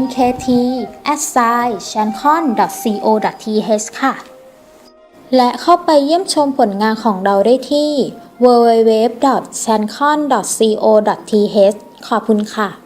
mkt a s i c h a n c o n co th ค่ะ และเข้าไปเยี่ยมชมผลงานของเราได้ที่ www chancon co th ขอบคุณค่ะ